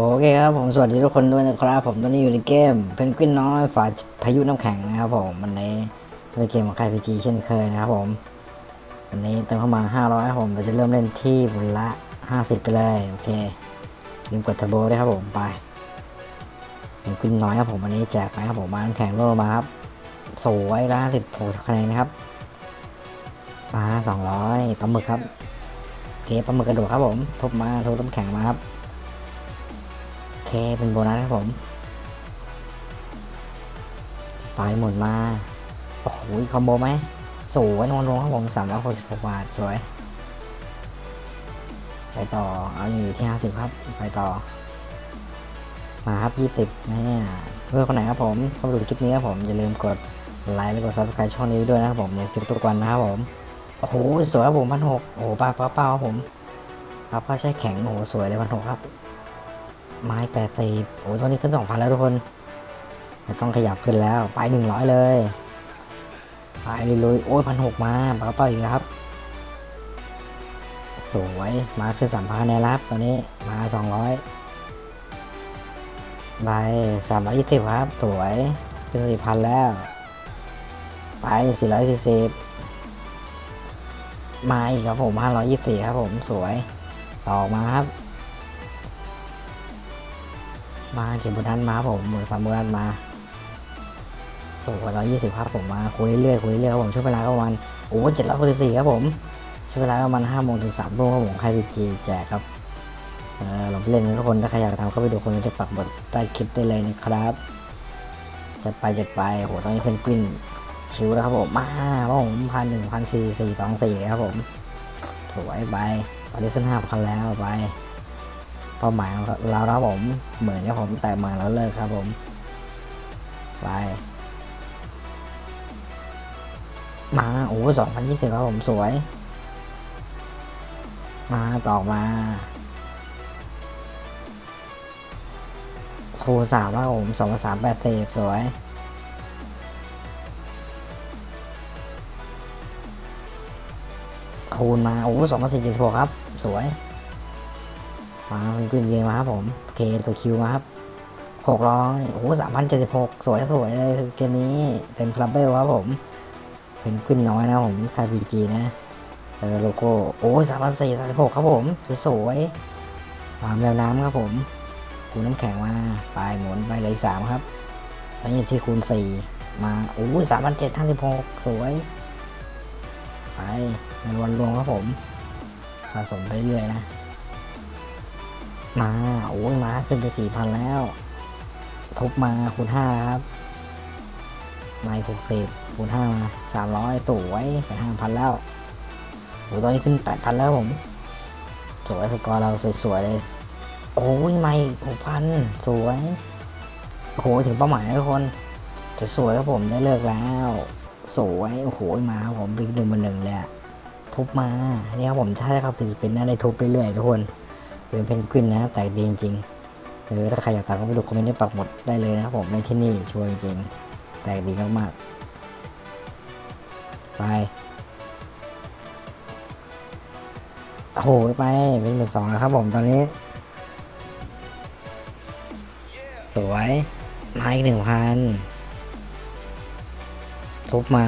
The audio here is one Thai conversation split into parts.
โอเคครับผมสวัสดีทุกคนด้วยนะครับผมตอนนี้อยู่ในเกมเพนกวินน้อยฝ่าพายุน้ำแข็งนะครับผมวันนี้เป็นเกมของค่ายพีจีเช่นเคยนะครับผมวันนี้เติมเข้ามา 500ครับผมเราจะเริ่มเล่นที่บุญละ 50 ไปเลยโอเคลืมกดทอร์โบด้วยครับผมไปเพนกวินน้อยครับผมวันนี้แจกไปครับผมมาน้ำแข็งโลมาครับสวยละสิบหกคะแนนนะครับมา200ปลาหมึกครับโอเคปลาหมึกกระโดดครับผมทุบมาทุบน้ำแข็งมาครับ เคเป็นโบนัสครับผมไปหมดมา โอ้โหคอมโบไหมสวยนอนลงครับผมสามร้อยหกสิบหกบาท สวย ไปต่อ เอาอยู่ที่ห้าสิบครับ ไปต่อ มาครับยี่สิบเนี่ยเพื่อคนไหนครับผมเข้ามาดูคลิปนี้ครับผม อย่าลืมกดไลค์และกดซับสไครต์ช่องนี้ด้วยนะครับผมในคลิปทุกวันนะครับผม โอ้โห สวยครับผมพันหกโอ้โหปลาปลาเปล่าครับผมปลาปลาใช้แข็ง โอ้โห สวยเลยพันหกครับ ไม้แปดสิบโอ้ยตอนนี้ขึ้นสองพันแล้วทุกคนต้องขยับขึ้นแล้ว ไปหนึ่งร้อยเลยไปลุยโอ้ยพันหกมาปากระเป๋าอีกครับ สวยมาขึ้นสามพันในรับตอนนี้มาสองร้อยใบสามร้อยยี่สิบครับ สวยขึ้นสี่พันแล้ว ไปสี่ร้อยสี่สิบมาอีกครับผมห้าร้อยยี่สิบครับผมสวย ต่อมาครับ มาเก็บบนัสมาผมหมดสามโบนัสมาส่งกว่าร้อยยี่สิบครับผมมาคุยเรื่อยคุยเรื่อยครับผมช่วงเวลาประมาณโอ้เจ็ดร้อยหกสิบสี่ครับผมช่วงเวลาประมาณห้าโมงถึงสามทุ่มครับผมใครพีจีแจกครับเออเราไปเล่นกันทุกคนถ้าใครอยากทำก็ไปดูคนที่ปักบทใต้คลิปได้เลยนะครับจัดไปจัดไปโหตอนนี้เพนกวินชิวแล้วครับผมมาครับผมพันหนึ่งพันสี่สี่สองสี่ครับผม สวยไปตอนนี้ขึ้นห้าพันแล้วไป เป้าหมายของเราครับผม เหมือนกับผมแต่มาแล้วเลิกครับผม ไป มา โอ้สองพันยี่สิบครับผมสวย มาต่อมาโทรสามครับผมสองสามแปดสิบสวยคูณมา โอ้สองพันสี่สิบหกครับ สวย มาเป็นกุญเยมาครับผมโอเคตัวคิวมาครับหกร้อยโอ้สามพันเจ็ดสิบหกสวยสวยเลยเกมนี้เต็มคลับเบลครับผม เป็นขึ้นน้อยนะผมคาบีจีนะเออโลโก้โอ้สามพันสี่สิบหกครับผมสวยๆตามแนวน้ำครับผมคูณน้ำแข็งมาไปหมุนไปเลยสามครับแล้วยังที่คูณสี่มาโอ้สามพันเจ็ดห้าสิบหกสวย ไปในวันรวมครับผม สะสมไปเรื่อยนะ มาโอ้ยมาขึ้นไปสี่พันแล้ว ทบมาคูณห้าครับมาหกสิบคูณห้ามาสามร้อยสวยไปห้าพันแล้วโอ้ตอนนี้ขึ้นแปดพันแล้วผม สวยสกอร์เราสวยๆเลย โอ้ยไม่หกพันสวยโอ้โหถึงเป้าหมายแล้วทุกคนจะสวยครับผมได้เลิกแล้ว สวยโอ้โหมาผมบิ๊กหนึ่งบนหนึ่งเลยทุบมาเนี่ยครับผมถ้าได้เข้าฟิสปินน่าได้ทุบเรื่อยๆทุกคน เป็นเพนกวินนะแต่ดีจริงหรือถ้าใครอยากตามก็ไปดูคอมเมนต์ได้ปักหมดได้เลยนะครับผมในที่นี่ช่วยจริงแต่ดีมากๆ ไปโอ้โหไปเป็นหนึ่งสองแล้วครับผมตอนนี้ สวยมาอีกหนึ่งพันทุบมา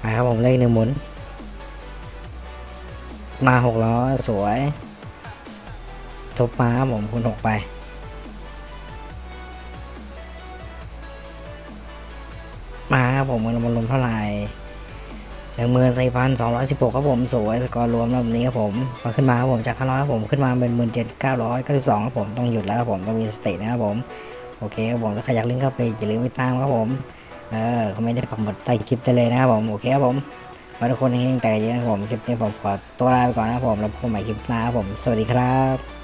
ไปครับผมเลขหนึ่งหมุน มาหกร้อสวยทุบมาครับผมคูณหกไปมาครับผมเงินมันรวมเท่าไหร่หนึ่งหมื่นสี่พันสองร้อยสิบหกครับผมสวยสกอร์รวมรอบนี้ครับผมมาขึ้นมาครับผมจากห้าร้อยครับผมขึ้นมาเป็นหมื่นเจ็ดเก้าร้อยเก้าสิบสองครับผมต้องหยุดแล้วครับผมต้องมีสเตทนะครับผมโอเคครับผมถ้าใครอยากเล่นเข้าไปอย่าลืมไปตามครับผมเออเขาไม่ได้ปักหมดใต้คลิปได้เลยนะครับผมโอเคครับผม มาทุกคนเฮงแต่เยอะนะครับผมคลิปนี้ผมขอตัวลาไปก่อนนะครับผมแล้วพบกันใหม่คลิปหน้าครับผม สวัสดีครับ